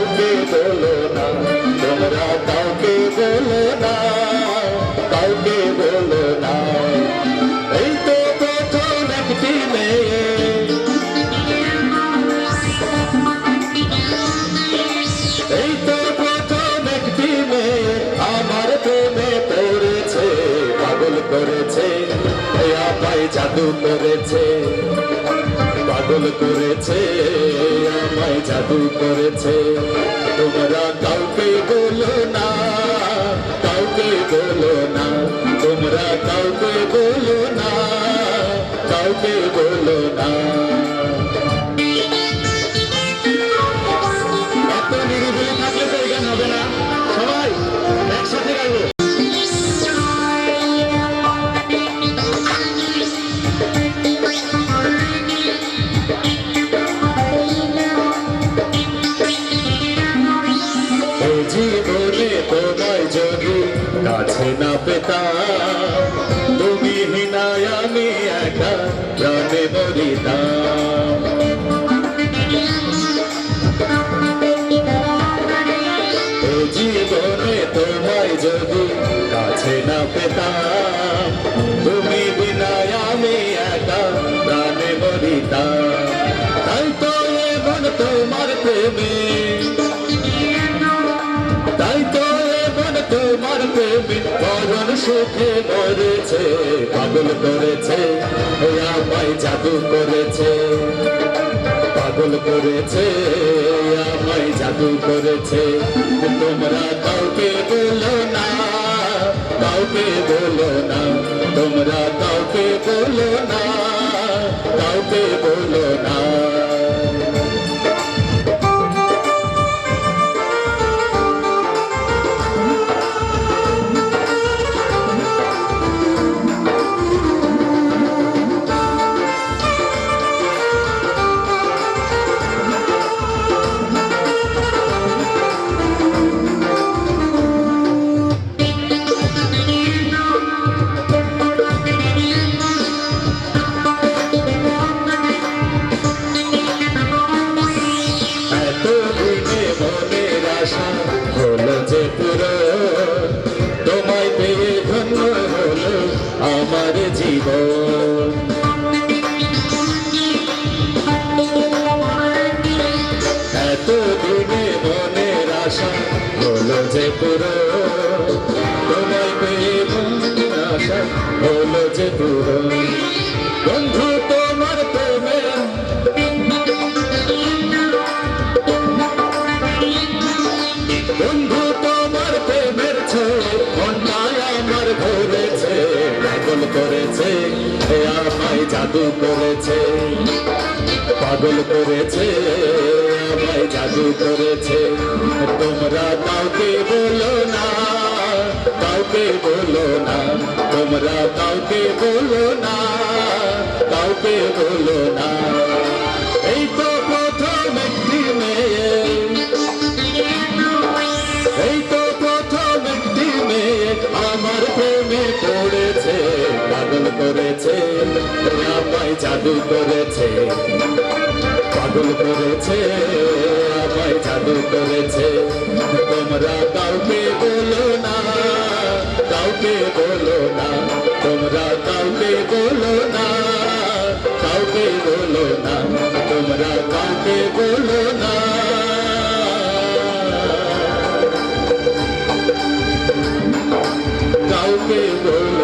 কাউকে বলো না, তোমরা কাউকে বলো না, কাউকে বলো না। এই তো প্রথম একটি মেয়ে। এই তো প্রথম একটি মেয়ে, আমার প্রেমে পড়েছে, পাগল করেছে। আমায় জাদু করেছে, পাগল করেছে, আমায় জাদু করেছে। তোমরা কাউকে বলো না, কাউকে বলো না, তোমরা কাউকে বলো না, কাউকে বলো না। কাছে না পেতাম। তুমি হিনায় আমি একা প্রাণে মরিতাম। জীবনে তোমায় যদি কাছে না পেতাম, তুমি বিনায় একা প্রাণে মরিতাম। তাই তো এমন তোমার প্রেমে। সুখে মরেছে পাগল করেছে আমায় জাদু করেছে। পাগল করেছে আমায় জাদু করেছে। তোমরা কাউকে বলো না, কাউকে বলো না, তোমরা জীবন এত দিনে মনের আশা হলো যে পুরো তোমায় পেয়ে আশা হলো যে পুরো। করেছে, এ আমায় জাদু করেছে। পাগল করেছে আমায় জাদু করেছে। তোমরা কাউকে বলো না, কাউকে বলো না। তোমরা কাউকে বলো না, কাউকে বলো না। করেছে, আমায় জাদু করেছে। পাগল করেছে, আমায় জাদু করেছে। তোমরা কাউকে বলো না, কাউকে বলো না। তোমরা কাউকে বলো না, কাউকে বলো না। তোমরা কাউকে বলো না। কাউকে বলো